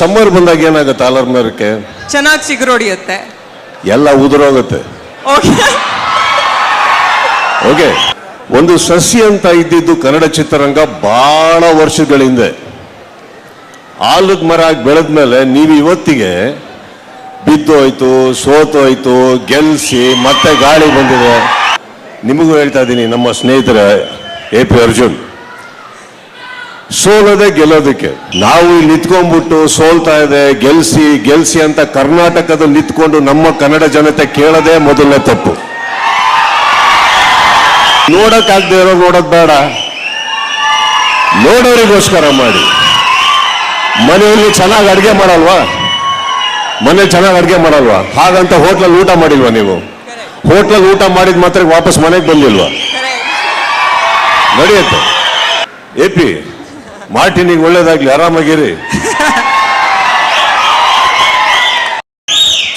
Summer ಬಂದಾಗ ಏನಾಗುತ್ತೆ? ಅಲಾರ್ಮರಕ್ಕೆ ಚೆನ್ನಾಗಿ ಚಿಗುರೊಡಿಯುತ್ತೆ ಎಲ್ಲ ಉದುರೋಗುತ್ತೆ. ಓಕೆ. ಓಕೆ. ಒಂದು ಸಸಿ ಅಂತ ಇದ್ದಿದ್ದು ಕನ್ನಡ ಚಿತ್ರರಂಗ ಬಹಳ ವರ್ಷಗಳ ಹಿಂದೆ. ಆಲದ ಮರ ಬೆಳೆದ ಮೇಲೆ ನೀವು ಇವತ್ತಿಗೆ ಬಿದ್ದೋಯ್ತು ಸೋತೋಯ್ತು ಗೆಲ್ಸಿ ಮತ್ತೆ ಗಾಳಿ ಬಂದಿದೆ. ನಿಮಗೂ ಹೇಳ್ತಾ ಇದ್ದೀನಿ ನಮ್ಮ ಸ್ನೇಹಿತರ ಎ ಪಿ ಅರ್ಜುನ್. ಸೋಲದೆ ಗೆಲ್ಲೋದಕ್ಕೆ. ನಾವು ಇಲ್ಲಿ ನಿಂತ್ಕೊಂಡ್ಬಿಟ್ಟು ಸೋಲ್ತಾ ಇದೆ ಗೆಲ್ಸಿ ಗೆಲ್ಸಿ ಅಂತ ಕರ್ನಾಟಕದಲ್ಲಿ ನಿಂತ್ಕೊಂಡು ನಮ್ಮ ಕನ್ನಡ ಜನತೆ ಕೇಳದೆ ಮೊದಲನೇ ತಪ್ಪು. ನೋಡಕ್ಕಾಗದೆ ಇರೋ ನೋಡೋದ್ ಬೇಡ. ನೋಡೋರಿಗೋಸ್ಕರ ಮಾಡಿ. ಮನೆಯಲ್ಲಿ ಚೆನ್ನಾಗಿ ಅಡುಗೆ ಮಾಡಲ್ವಾ? ಮನೇಲಿ ಚೆನ್ನಾಗಿ ಅಡುಗೆ ಮಾಡಲ್ವಾ? ಹಾಗಂತ ಹೋಟ್ಲಲ್ಲಿ ಊಟ ಮಾಡಿಲ್ವಾ ನೀವು? ಹೋಟ್ಲಲ್ಲಿ ಊಟ ಮಾಡಿದ ಮಾತ್ರ ವಾಪಸ್ ಮನೆಗೆ ಬಂದಿಲ್ವಾ? ನಡೆಯುತ್ತೆ. A P. ಮಾರ್ಟಿನಿಗೆ ಒಳ್ಳೇದಾಗ್ಲಿ, ಆರಾಮಾಗಿರಿ.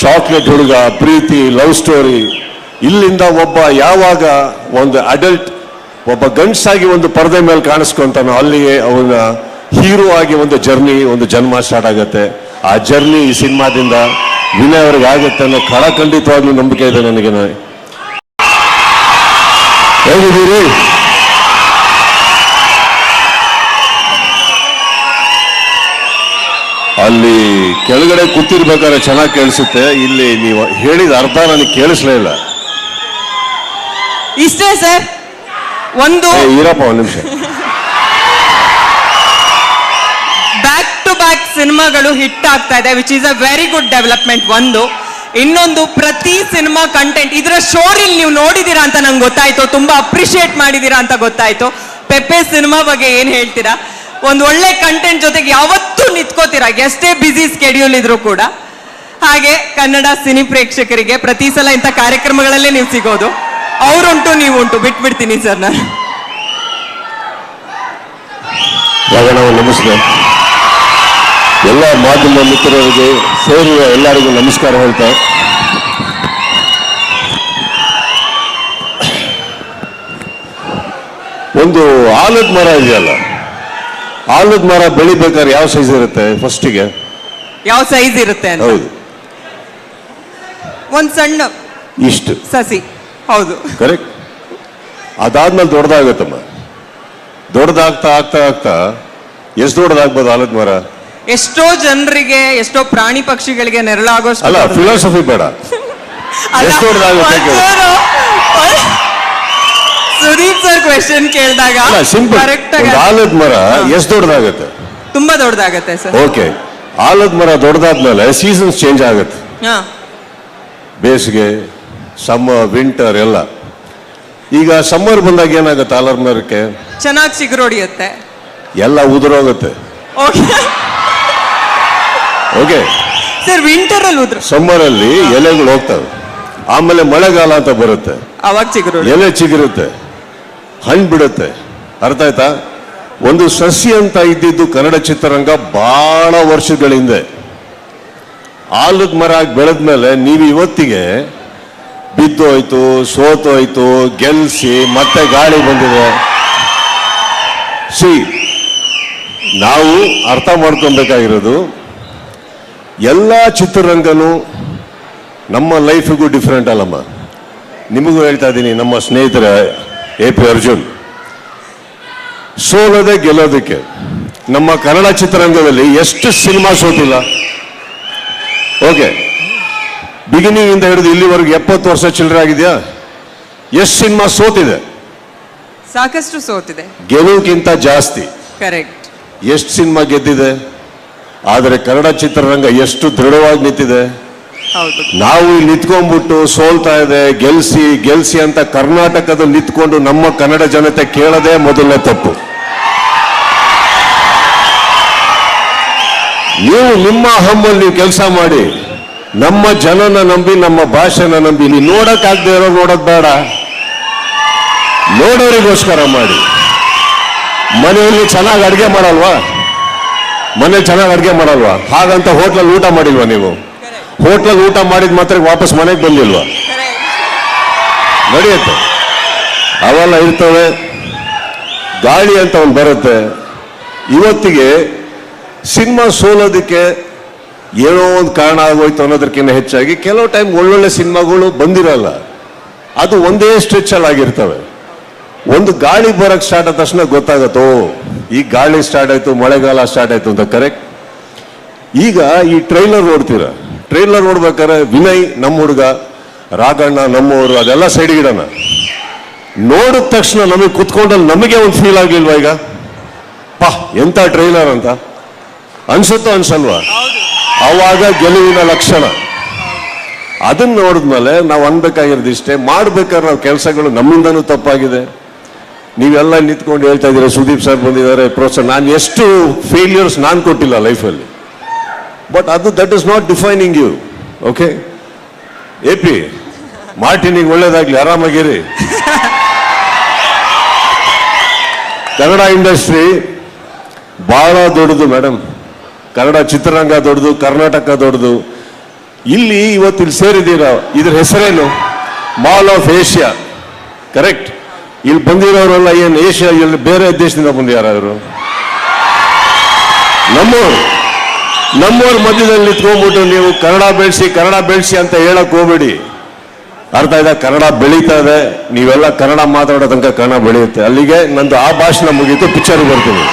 ಚಾಕ್ಲೇಟ್ ಹುಡುಗ, ಪ್ರೀತಿ, ಲವ್ ಸ್ಟೋರಿ, ಇಲ್ಲಿಂದ ಒಬ್ಬ ಯಾವಾಗ ಒಂದು ಅಡಲ್ಟ್, ಒಬ್ಬ ಗಂಡಸಾಗಿ ಒಂದು ಪರದೆ ಮೇಲೆ ಕಾಣಿಸ್ಕೊಂತಾನೋ ಅಲ್ಲಿಗೆ ಅವನ ಹೀರೋ ಆಗಿ ಒಂದು ಜರ್ನಿ, ಒಂದು ಜನ್ಮ ಸ್ಟಾರ್ಟ್ ಆಗುತ್ತೆ. ಆ ಜರ್ನಿ ಈ ಸಿನಿಮಾದಿಂದ ವಿನಯ್ ಅವ್ರಿಗೆ ಆಗುತ್ತೆ ಅನ್ನೋ ಖಡಖಂಡಿತವಾಗ್ಲೂ ನಂಬಿಕೆ ಇದೆ ನನಗೆ. ಹೇಗಿದ್ದೀರಿ? ಅಲ್ಲಿ ಕೆಳಗಡೆ ಕೂತಿರ್ಬೇಕಾದ್ರೆ ಚೆನ್ನಾಗಿ ಕೇಳಿಸುತ್ತೆ. ಇಲ್ಲಿ ನೀವು ಹೇಳಿದ ಅರ್ಥ ನನಗೆ ಕೇಳಿಸ್ಲೇ ಇಲ್ಲ. ಇಷ್ಟೇ ಸರ್? ಒಂದು ಏ, ಇರಪ್ಪ ಒಂದು ನಿಮಿಷ. ಬ್ಯಾಕ್ ಟು ಬ್ಯಾಕ್ ಸಿನಿಮಾಗಳು ಹಿಟ್ ಆಗ್ತಾ ಇದೆ which is a very good development ಒಂದು. ಇನ್ನೊಂದು ಪ್ರತಿ ಸಿನಿಮಾ ಕಂಟೆಂಟ್ ಇದರ ಶೋರಿಲ್ ನೀವು ನೋಡಿದೀರಾ ಅಂತ ನಂಗೆ ಗೊತ್ತಾಯ್ತು ತುಂಬಾ ಅಪ್ರಿಶಿಯೇಟ್ ಮಾಡಿದೀರಾ ಅಂತ ಗೊತ್ತಾಯ್ತು. ಪೆಪ್ಪೆ ಸಿನಿಮಾ ಬಗ್ಗೆ ಏನ್ ಹೇಳ್ತೀರಾ? ಒಂದು ಒಳ್ಳೆ ಕಂಟೆಂಟ್ ಜೊತೆಗೆ ಯಾವತ್ತೂ ನಿಂತ್ಕೋತೀರಾ? ಎಷ್ಟೇ ಬ್ಯುಸಿ ಸ್ಕೆಡ್ಯೂಲ್ ಇದ್ರೂ ಕೂಡ. ಹಾಗೆ ಕನ್ನಡ ಸಿನಿ ಪ್ರೇಕ್ಷಕರಿಗೆ ಪ್ರತಿ ಸಲ ಇಂಥ ಕಾರ್ಯಕ್ರಮಗಳಲ್ಲೇ ನೀವು ಸಿಗೋದು. ಅವರುಂಟು, ನೀವುಂಟು. ಬಿಟ್ಬಿಡ್ತೀನಿ ಸರ್ ನಾನು. ನಮಸ್ತೆ ಎಲ್ಲ ಮಾಧ್ಯಮ ಮಿತ್ರರಿಗೆ ಸೇರುವ ಎಲ್ಲರಿಗೂ ನಮಸ್ಕಾರ ಹೇಳ್ತಾ. ಒಂದು ಆಲದ ಮರ ಇದೆಯಲ್ಲ? ಆಲದ ಮರ ಬೆಳಿಬೇಕಾದ್ರೆ ಯಾವ ಸೈಜ್ ಇರುತ್ತೆ ಫಸ್ಟಿಗೆ ಯಾವ ಸೈಜ್ ಇರುತ್ತೆ ಅಂತ? ಹೌದು. ಒಂದ್ ಸಣ್ಣ ಇಷ್ಟು. ಸಸಿ. ಹೌದು. ಕರೆಕ್ಟ್ ಅದಾದ್ಮೇಲೆ ದೊಡ್ಡದಾಗತ್ತಮ್ಮ. ದೊಡ್ಡದಾಗ್ತಾ ಆಗ್ತಾ ಆಗ್ತಾ ಎಷ್ಟು ದೊಡ್ಡದಾಗ್ಬೋದು ಆಲದ ಮರ? ಎಷ್ಟೋ ಜನರಿಗೆ ಎಷ್ಟೋ ಪ್ರಾಣಿ ಪಕ್ಷಿಗಳಿಗೆ ನೆರಳಾಗೋಷ್ಟು ಅಲ್ಲ. ಫಿಲಾಸಫಿ ಬೇಡ. ಎಷ್ಟು ದೊಡ್ಡದಾಗುತ್ತೆ ಕೇಳು. ಸುದೀಪ್ ಸರ್ ಕ್ವೆಶನ್ ಕೇಳಿದಾಗ ಸಿಂಪಲ್ ಕರೆಕ್ಟ್ ಆಲದ ಮರ ಎಷ್ಟು ದೊಡ್ಡದಾಗತ್ತೆ? ತುಂಬಾ ದೊಡ್ಡದಾಗತ್ತೆ ಸರ್. ಓಕೆ ಆಲದ ಮರ ದೊಡ್ಡದಾದ್ಮೇಲೆ ಸೀಸನ್ಸ್ ಚೇಂಜ್ ಆಗುತ್ತೆ. ಹಾ. ಬೇಸಿಗೆ ಸಮ್ಮರ್ ವಿಂಟರ್ ಎಲ್ಲ. ಈಗ ಸಮ್ಮರ್ ಬಂದಾಗ ಏನಾಗುತ್ತೆ ಆಲದ ಮರಕ್ಕೆ ಚೆನ್ನಾಗಿ ಚಿಗುರೊಡಿಯುತ್ತೆ ಎಲ್ಲ ಉದುರೋಗುತ್ತೆ. ಓಕೆ ಓಕೆ ಸರ್ ವಿಂಟರ್ ಅಲ್ಲಿ ಉದ್ರ. ಸಮ್ಮರಲ್ಲಿ ಎಲೆಗಳು ಹೋಗ್ತವೆ. ಆಮೇಲೆ ಮಳೆಗಾಲ ಅಂತ ಬರುತ್ತೆ. ಅವಾಗ ಚಿಗುರು ಎಲೆ ಚಿಗುರುತ್ತೆ. ಹಣ್ಣು ಬಿಡುತ್ತೆ. ಅರ್ಥ ಆಯ್ತಾ? ಒಂದು ಸಸಿ ಅಂತ ಇದ್ದಿದ್ದು ಕನ್ನಡ ಚಿತ್ರರಂಗ ಬಹಳ ವರ್ಷಗಳ ಹಿಂದೆ. ಆಲದ ಮರ ಬೆಳೆದ ಮೇಲೆ ನೀವು ಇವತ್ತಿಗೆ ಬಿದ್ದೋಯ್ತು, ಸೋತೋಯ್ತು, ಗೆಲ್ಸಿ ಮತ್ತೆ ಗಾಳಿ ಬಂದಿದೆ. ಸಿ, ನಾವು ಅರ್ಥ ಮಾಡ್ಕೊಬೇಕಾಗಿರೋದು, ಎಲ್ಲ ಚಿತ್ರರಂಗನು ನಮ್ಮ ಲೈಫಿಗೂ ಡಿಫ್ರೆಂಟ್ ಅಲ್ಲಮ್ಮ. ನಿಮಗೂ ಹೇಳ್ತಾ ಇದ್ದೀನಿ, ನಮ್ಮ ಸ್ನೇಹಿತರ ಎ ಪಿ ಅರ್ಜುನ್ ಸೋಲದೆ ಗೆಲ್ಲೋದಕ್ಕೆ ನಮ್ಮ ಕನ್ನಡ ಚಿತ್ರರಂಗದಲ್ಲಿ ಎಷ್ಟು ಸಿನಿಮಾ ಸೋತಿಲ್ಲ ಓಕೆ ಬಿಗಿನಿಂಗ್ ಇಂದ ಹಿಡಿದು ಇಲ್ಲಿವರೆಗೆ ಎಪ್ಪತ್ತು ವರ್ಷ ಚಿಲ್ಲರೆ ಆಗಿದೆಯಾ? ಎಷ್ಟು ಸಿನಿಮಾ ಸೋತಿದೆ? ಸಾಕಷ್ಟು ಸೋತಿದೆ. ಗೆಲುವುಕ್ಕಿಂತ ಜಾಸ್ತಿ. ಕರೆಕ್ಟ್ ಎಷ್ಟು ಸಿನಿಮಾ ಗೆದ್ದಿದೆ? ಆದರೆ ಕನ್ನಡ ಚಿತ್ರರಂಗ ಎಷ್ಟು ದೃಢವಾಗಿ ನಿಂತಿದೆ? ನಾವು ಇಲ್ಲಿ ನಿಂತ್ಕೊಂಡ್ಬಿಟ್ಟು ಸೋಲ್ತಾ ಇದೆ, ಗೆಲ್ಸಿ ಗೆಲ್ಸಿ ಅಂತ ಕರ್ನಾಟಕದಲ್ಲಿ ನಿಂತ್ಕೊಂಡು ನಮ್ಮ ಕನ್ನಡ ಜನತೆ ಕೇಳದೆ ಮೊದಲನೇ ತಪ್ಪು. ನೀವು ನಿಮ್ಮ ಹಮ್ಮಲ್ಲಿ ನೀವು ಕೆಲಸ ಮಾಡಿ, ನಮ್ಮ ಜನನ ನಂಬಿ, ನಮ್ಮ ಭಾಷೆನ ನಂಬಿ, ಇಲ್ಲಿ ನೋಡೋಕ್ಕಾಗದೆ ಇರೋ ನೋಡೋದ್ ಬೇಡ. ನೋಡೋರಿಗೋಸ್ಕರ ಮಾಡಿ. ಮನೆಯಲ್ಲಿ ಚೆನ್ನಾಗಿ ಅಡುಗೆ ಮಾಡಲ್ವಾ? ಮನೆ ಚೆನ್ನಾಗಿ ಅಡುಗೆ ಮಾಡಲ್ವಾ? ಹಾಗಂತ ಹೋಟ್ಲಲ್ಲಿ ಊಟ ಮಾಡಿಲ್ವಾ ನೀವು? ಹೋಟ್ಲಲ್ಲಿ ಊಟ ಮಾಡಿದ ಮಾತ್ರ ವಾಪಸ್ ಮನೆಗೆ ಬಂದಿಲ್ವಾ? ನಡೆಯುತ್ತೆ. ಅವೆಲ್ಲ ಇರ್ತವೆ. ಗಾಳಿ ಅಂತ ಒಂದು ಬರುತ್ತೆ. ಇವತ್ತಿಗೆ ಸಿನಿಮಾ ಸೋಲೋದಕ್ಕೆ ಏನೋ ಒಂದು ಕಾರಣ ಆಗೋಯ್ತು ಅನ್ನೋದಕ್ಕಿಂತ ಹೆಚ್ಚಾಗಿ ಕೆಲವು ಟೈಮ್ ಒಳ್ಳೊಳ್ಳೆ ಸಿನಿಮಾಗಳು ಬಂದಿರಲ್ಲ. ಅದು ಒಂದೇ ಸ್ಟ್ರೆಚಲ್ಲಿ ಆಗಿರ್ತವೆ. ಒಂದು ಗಾಳಿ ಬರೋಕ್ಕೆ ಸ್ಟಾರ್ಟ್ ಆದ ತಕ್ಷಣ ಗೊತ್ತಾಗತ್ತೋ, ಈ ಗಾಳಿ ಸ್ಟಾರ್ಟ್ ಆಯಿತು, ಮಳೆಗಾಲ ಸ್ಟಾರ್ಟ್ ಆಯಿತು ಅಂತ ಕರೆಕ್ಟ್ ಈಗ ಈ ಟ್ರೈಲರ್ ನೋಡ್ತೀರ? ಟ್ರೈಲರ್ ನೋಡ್ಬೇಕಾದ್ರೆ ವಿನಯ್ ನಮ್ಮ ಹುಡುಗ, ರಾಘಣ್ಣ ನಮ್ಮವರು ಅದೆಲ್ಲ ಸೈಡ್ಗಿಡೋಣ ನೋಡಿದ ತಕ್ಷಣ ನಮಗೆ ಕುತ್ಕೊಂಡಲ್ಲಿ ನಮಗೆ ಒಂದು ಫೀಲ್ ಆಗ್ಲಿಲ್ವಾ ಈಗ? ಪಾ, ಎಂತ ಟ್ರೈಲರ್ ಅಂತ? ಅನ್ಸುತ್ತೋ ಅನ್ಸಲ್ವಾ? ಅವಾಗ ಗೆಲುವಿನ ಲಕ್ಷಣ. ಅದನ್ನ ನೋಡಿದ್ಮೇಲೆ ನಾವು ಅನ್ಬೇಕಾಗಿರೋದು ಇಷ್ಟೇ, ಮಾಡ್ಬೇಕಾದ್ರೆ ನಾವು ಕೆಲಸಗಳು ನಮ್ಮಿಂದನೂ ತಪ್ಪಾಗಿದೆ. ನೀವೆಲ್ಲ ನಿಂತ್ಕೊಂಡು ಹೇಳ್ತಾ ಇದ್ದೀರಾ, ಸುದೀಪ್ ಸರ್ ಬಂದಿದ್ದಾರೆ ಪ್ರೋತ್ಸಾಹ ನಾನು ಎಷ್ಟು ಫೇಲ್ಯೂರ್ಸ್ ನಾನು ಕೊಟ್ಟಿಲ್ಲ ಲೈಫಲ್ಲಿ ಬಟ್ ಅದು that is not defining you okay A P ಮಾರ್ಟಿನಿಗೆ ಒಳ್ಳೇದಾಗ್ಲಿ, ಆರಾಮಾಗಿರಿ. ಕನ್ನಡ ಇಂಡಸ್ಟ್ರಿ ಬಹಳ ದೊಡ್ಡದು ಮೇಡಮ್ ಕನ್ನಡ ಚಿತ್ರರಂಗ ದೊಡ್ಡದು, ಕರ್ನಾಟಕ ದೊಡ್ಡದು. ಇಲ್ಲಿ ಇವತ್ತು ಇಲ್ಲಿ ಸೇರಿದ್ದೀರ? ಇದ್ರ ಹೆಸರೇನು? ಮಾಲ್ ಆಫ್ ಏಷ್ಯಾ ಕರೆಕ್ಟ್ ಇಲ್ಲಿ ಬಂದಿರೋರೆಲ್ಲ ಏನು ಏಷ್ಯಾ ಇಲ್ಲಿ ಬೇರೆ ದೇಶದಿಂದ ಬಂದಿದ್ದಾರೆ ಅವರು ನಮ್ಮವ್ರು ನಮ್ಮವ್ರ ಮಧ್ಯದಲ್ಲಿ ನಿಂತ್ಕೊಂಡ್ಬಿಟ್ಟು ನೀವು ಕನ್ನಡ ಬೆಳೆಸಿ ಕನ್ನಡ ಬೆಳೆಸಿ ಅಂತ ಹೇಳಕ್ ಹೋಗ್ಬೇಡಿ. ಅರ್ಥ ಇದೆ ಕನ್ನಡ ಬೆಳೀತಾ ಇದೆ. ನೀವೆಲ್ಲ ಕನ್ನಡ ಮಾತಾಡೋ ತನಕ ಕನ್ನಡ ಬೆಳೆಯುತ್ತೆ. ಅಲ್ಲಿಗೆ ನಂದು ಆ ಭಾಷಣ ಮುಗೀತು, ಪಿಕ್ಚರ್ ಬರ್ತೀನಿ.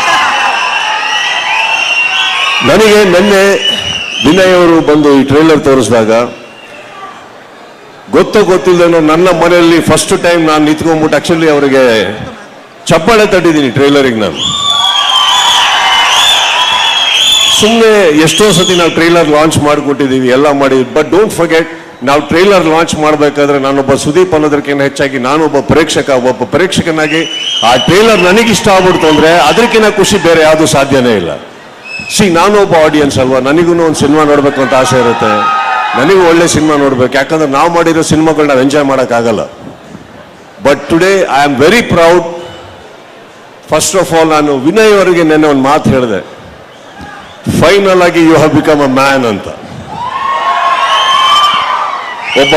ನನಗೆ ನಿನ್ನೆ ಅವರು ಬಂದು ಈ ಟ್ರೈಲರ್ ತೋರಿಸಿದಾಗ, ಗೊತ್ತೋ ಗೊತ್ತಿಲ್ಲದೇನೋ ನನ್ನ ಮನೆಯಲ್ಲಿ ಫಸ್ಟ್ ಟೈಮ್ ನಾನು ನಿಂತ್ಕೊಂಡ್ಬಿಟ್ಟು ಆಕ್ಚುಲಿ ಅವರಿಗೆ ಚಪ್ಪಾಳೆ ತಟ್ಟಿದ್ದೀನಿ ಟ್ರೈಲರಿಗೆ ನಾನು. ಸುಮ್ಮನೆ ಎಷ್ಟೋ ಸತಿ ನಾವು ಟ್ರೈಲರ್ ಲಾಂಚ್ ಮಾಡಿಕೊಟ್ಟಿದ್ದೀವಿ, ಎಲ್ಲ ಮಾಡಿದ್ವಿ ಬಟ್ ಡೋಂಟ್ ಫರ್ಗೆಟ್ ನಾವು ಟ್ರೈಲರ್ ಲಾಂಚ್ ಮಾಡಬೇಕಾದ್ರೆ ನಾನೊಬ್ಬ ಸುದೀಪ್ ಅನ್ನೋದಕ್ಕಿಂತ ಹೆಚ್ಚಾಗಿ ನಾನೊಬ್ಬ ಪ್ರೇಕ್ಷಕ, ಒಬ್ಬ ಪ್ರೇಕ್ಷಕನಾಗಿ ಆ ಟ್ರೈಲರ್ ನನಗಿಷ್ಟ ಆಗ್ಬಿಡ್ತು ಅಂದರೆ ಅದಕ್ಕಿಂತ ಖುಷಿ ಬೇರೆ ಯಾವುದು ಸಾಧ್ಯನೇ ಇಲ್ಲ. ಸಿ ನಾನು ಒಬ್ಬ ಆಡಿಯನ್ಸ್ ಅಲ್ವಾ? ನನಗೂ ಒಂದು ಸಿನಿಮಾ ನೋಡಬೇಕು ಅಂತ ಆಸೆ ಇರುತ್ತೆ. ನನಗೂ ಒಳ್ಳೆ ಸಿನಿಮಾ ನೋಡಬೇಕು. ಯಾಕಂದ್ರೆ ನಾವು ಮಾಡಿರೋ ಸಿನಿಮಾಗಳು ನಾವು ಎಂಜಾಯ್ ಮಾಡೋಕ್ಕಾಗಲ್ಲ. But today I am very proud first of all ನಾನು ವಿನಯ್ ಅವರಿಗೆ ನೆನ್ನೆ ಒಂದು ಮಾತು ಹೇಳಿದೆ. ಫೈನಲ್ ಆಗಿ you have become a man ಅಂತ. ಒಬ್ಬ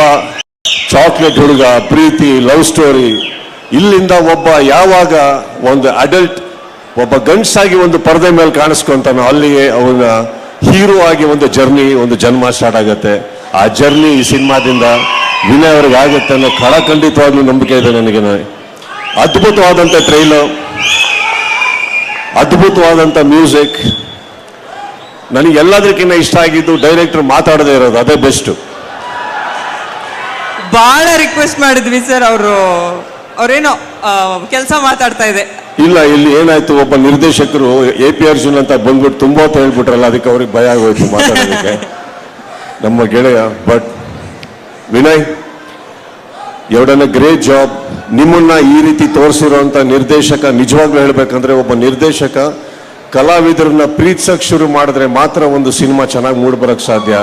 ಚಾಕ್ಲೇಟ್ ಹುಡುಗ, ಪ್ರೀತಿ ಲವ್ ಸ್ಟೋರಿ ಇಲ್ಲಿಂದ ಒಬ್ಬ ಯಾವಾಗ ಒಂದು ಅಡಲ್ಟ್ ಒಬ್ಬ ಗಂಡ್ಸಾಗಿ ಒಂದು ಪರದೆ ಮೇಲೆ ಕಾಣಿಸ್ಕೊಂತಾನೋ ಅಲ್ಲಿಗೆ ಅವನ ಹೀರೋ ಆಗಿ ಒಂದು ಜರ್ನಿ ಒಂದು ಜನ್ಮ ಸ್ಟಾರ್ಟ್ ಆಗುತ್ತೆ. ಆ ಜರ್ನಿ ಈ ಸಿನಿಮಾದಿಂದ ವಿನಯ್ ಅವ್ರಿಗೆ ಆಗುತ್ತೆ ಅನ್ನೋ ಖಡಖಂಡಿತವಾಗ್ಲೂ ನಂಬಿಕೆ ಇದೆ ನನಗೆ. ಅದ್ಭುತವಾದಂಥ ಟ್ರೈಲರ್ ಅದ್ಭುತವಾದಂಥ ಮ್ಯೂಸಿಕ್ ನನಗೆ ಎಲ್ಲದಕ್ಕಿಂತ ಇಷ್ಟ ಆಗಿದ್ದು ಡೈರೆಕ್ಟರ್ ಮಾತಾಡದೇ ಇರೋದು ಅದೇ ಬೆಸ್ಟ್. ಬಹಳ ರಿಕ್ವೆಸ್ಟ್ ಮಾಡಿದ್ವಿ ಸರ್ ಅವರು. ಅವರೇನೋ ಕೆಲಸ ಮಾತಾಡ್ತಾ ಇದೆ. ಇಲ್ಲ ಇಲ್ಲಿ ಏನಾಯ್ತು ಒಬ್ಬ ನಿರ್ದೇಶಕರು ಎ ಪಿ ಅರ್ಜುನ್ ಅಂತ ಬಂದ್ಬಿಟ್ಟು ತುಂಬಾ ಹೊತ್ತು ಹೇಳ್ಬಿಟ್ರಲ್ಲ ಅದಕ್ಕೆ ಅವ್ರಿಗೆ ಭಯ ಆಗೋಯ್ತು ಮಾತಾಡೋದಕ್ಕೆ. ನಮ್ಮ ಗೆಳೆಯ ಬಟ್ ವಿನಯ್ ಎರಡನ ಗ್ರೇಟ್ ಜಾಬ್ ನಿಮ್ಮನ್ನ ಈ ರೀತಿ ತೋರಿಸಿರುವಂತ ನಿರ್ದೇಶಕ ನಿಜವಾಗ್ಲೂ ಹೇಳ್ಬೇಕಂದ್ರೆ ಒಬ್ಬ ನಿರ್ದೇಶಕ ಕಲಾವಿದರನ್ನ ಪ್ರೀತಿಸಕ್ ಶುರು ಮಾಡಿದ್ರೆ ಮಾತ್ರ ಒಂದು ಸಿನಿಮಾ ಚೆನ್ನಾಗಿ ಮೂಡ್ಬರಕ್ ಸಾಧ್ಯ.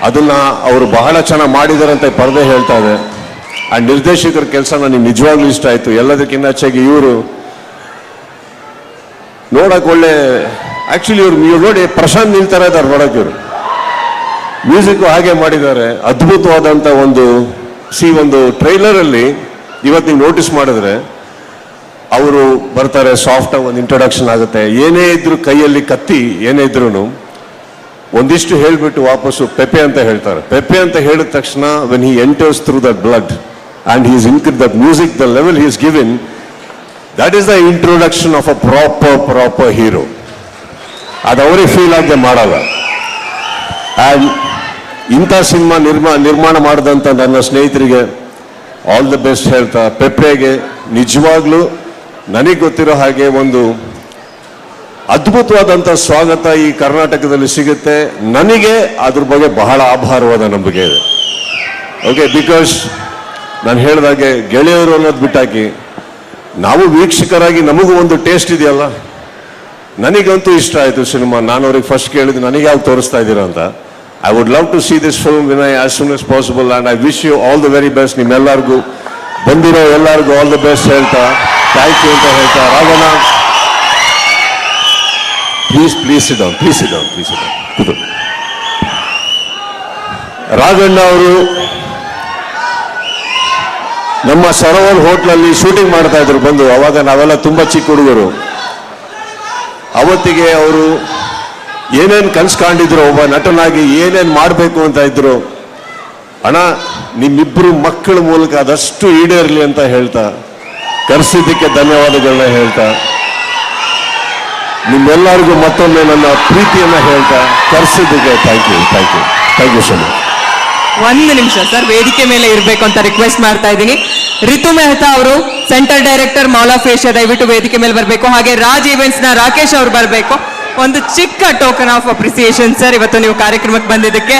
ಅದನ್ನ ಅವರು ಬಹಳ ಚೆನ್ನಾಗಿ ಮಾಡಿದಾರೆ ಅಂತ ಪರದೆ ಹೇಳ್ತಾ ಇದೆ. ಆ ನಿರ್ದೇಶಕರ ಕೆಲಸ ನನಗೆ ನಿಜವಾಗ್ಲೂ ಇಷ್ಟ ಆಯ್ತು. ಎಲ್ಲದಕ್ಕಿಂತ ಹೆಚ್ಚಾಗಿ ಇವರು ನೋಡಕ್ ಒಳ್ಳೆ ಆಕ್ಚುಲಿ ಇವ್ರು ಇವ್ರು ನೋಡಿ ಪ್ರಶಾಂತ್ ನಿಲ್ತಾರ ಇದ್ದಾರೆ ನೋಡಕ್ ಇವರು. ಮ್ಯೂಸಿಕ್ ಹಾಗೆ ಮಾಡಿದ್ದಾರೆ. ಅದ್ಭುತವಾದಂತ ಒಂದು ಸಿ ಒಂದು ಟ್ರೈಲರ್ ಅಲ್ಲಿ ಇವತ್ತು ನೋಟಿಸ್ ಮಾಡಿದ್ರೆ ಅವರು ಬರ್ತಾರೆ ಸಾಫ್ಟ್ ಒಂದು ಇಂಟ್ರೊಡಕ್ಷನ್ ಆಗುತ್ತೆ. ಏನೇ ಇದ್ರು ಕೈಯಲ್ಲಿ ಕತ್ತಿ, ಏನೇ ಇದ್ರು ಒಂದಿಷ್ಟು ಹೇಳ್ಬಿಟ್ಟು ವಾಪಸ್ಸು ಪೆಪೆ ಅಂತ ಹೇಳ್ತಾರೆ. ಪೆಪೆ ಅಂತ ಹೇಳಿದ ತಕ್ಷಣ when he enters through that blood and he's increase that music the level he's given that is the introduction of a proper proper hero ಅದು ಅವರೇ ಫೀಲ್ ಆಗದೆ ಮಾಡಲ್ಲ. ಆ್ಯಂಡ್ ಇಂಥ ಸಿನಿಮಾ ನಿರ್ಮಾ, ನಿರ್ಮಾಣ ಮಾಡಿದಂಥ ನನ್ನ ಸ್ನೇಹಿತರಿಗೆ ಆಲ್ ದ ಬೆಸ್ಟ್ ಹೇಳ್ತಾ ಪೆಪ್ರೆಗೆ ನಿಜವಾಗ್ಲೂ ನನಗೆ ಗೊತ್ತಿರೋ ಹಾಗೆ ಒಂದು ಅದ್ಭುತವಾದಂಥ ಸ್ವಾಗತ ಈ ಕರ್ನಾಟಕದಲ್ಲಿ ಸಿಗುತ್ತೆ. ನನಗೆ ಅದ್ರ ಬಗ್ಗೆ ಬಹಳ ಆಭಾರವಾದ ನಂಬಿಕೆ ಇದೆ. ಓಕೆ ಬಿಕಾಸ್ ನಾನು ಹೇಳಿದಾಗೆ ಗೆಳೆಯರು ಅನ್ನೋದು ಬಿಟ್ಟಾಕಿ, ನಾವು ವೀಕ್ಷಕರಾಗಿ ನಮಗೂ ಒಂದು ಟೇಸ್ಟ್ ಇದೆಯಲ್ಲ? ನನಗಂತೂ ಇಷ್ಟ ಆಯಿತು ಸಿನಿಮಾ. ನಾನು ಅವ್ರಿಗೆ ಫಸ್ಟ್ ಕೇಳಿದ್ದು, ನನಗೆ ಯಾವ್ದು ತೋರಿಸ್ತಾ ಇದ್ದೀರಾ ಅಂತ? I would love to see this film Vinay as soon as possible and I wish you all the very best ನಿಮ್ಮೆಲ್ಲರಿಗೂ. ಬಂದಿರೋ ಎಲ್ಲರಿಗೂ ಆಲ್ ದ ಬೆಸ್ಟ್ ಹೇಳ್ತಾ ಥ್ಯಾಂಕ್ ಯು ಅಂತ ಹೇಳ್ತಾ ರಾಘನ ಪ್ಲೀಸ್ ಪ್ಲೀಸ್ ಇಡೌನ್ ಪ್ಲೀಸ್ ಇಡೌನ್ ಪ್ಲೀಸ್ ಇಡೌನ್ ರಾಘಣ್ಣ ಅವರು ನಮ್ಮ ಸರೋವರ್ ಹೋಟ್ಲಲ್ಲಿ ಶೂಟಿಂಗ್ ಮಾಡ್ತಾ ಇದ್ರು, ಬಂದು. ಅವಾಗ ನಾವೆಲ್ಲ ತುಂಬಾ ಚಿಕ್ಕ ಹುಡುಗರು. ಅವತ್ತಿಗೆ ಅವರು ಏನೇನು ಕನ್ಸ್ ಕಂಡಿದ್ರು ಒಬ್ಬ ನಟನಾಗಿ ಏನೇನು ಮಾಡಬೇಕು ಅಂತ ಇದ್ರು ಅಣ್ಣ ನಿಮ್ಮಿಬ್ಬರು ಮಕ್ಕಳ ಮೂಲಕ ಅದಷ್ಟು ಈಡೇರಲಿ ಅಂತ ಹೇಳ್ತಾ, ಕರೆಸಿದ್ದಕ್ಕೆ ಧನ್ಯವಾದಗಳನ್ನ ಹೇಳ್ತಾ, ನಿಮ್ಮೆಲ್ಲರಿಗೂ ಮತ್ತೊಮ್ಮೆ ನನ್ನ ಪ್ರೀತಿಯನ್ನ ಹೇಳ್ತಾ, ಕರೆಸಿದ್ದಕ್ಕೆ thank you thank you thank you so much ಒಂದು ನಿಮಿಷ ಸರ್ ವೇದಿಕೆ ಮೇಲೆ ಇರಬೇಕು ಅಂತ ರಿಕ್ವೆಸ್ಟ್ ಮಾಡ್ತಾ ಇದ್ದೀನಿ. ರಿತು ಮೆಹ್ತಾ ಅವರು central director mall of Asia ದಯವಿಟ್ಟು ವೇದಿಕೆ ಮೇಲೆ ಬರಬೇಕು. ಹಾಗೆ ರಾಜ್ ಈವೆಂಟ್ಸ್ನ ರಾಕೇಶ್ ಅವರು ಬರಬೇಕು. ಒಂದು ಚಿಕ್ಕ ಟೋಕನ್ ಆಫ್ ಅಪ್ರಿಸಿಯೇಷನ್ ಸರ್ ಇವತ್ತು ನೀವು ಕಾರ್ಯಕ್ರಮಕ್ಕೆ ಬಂದಿದ್ದಕ್ಕೆ.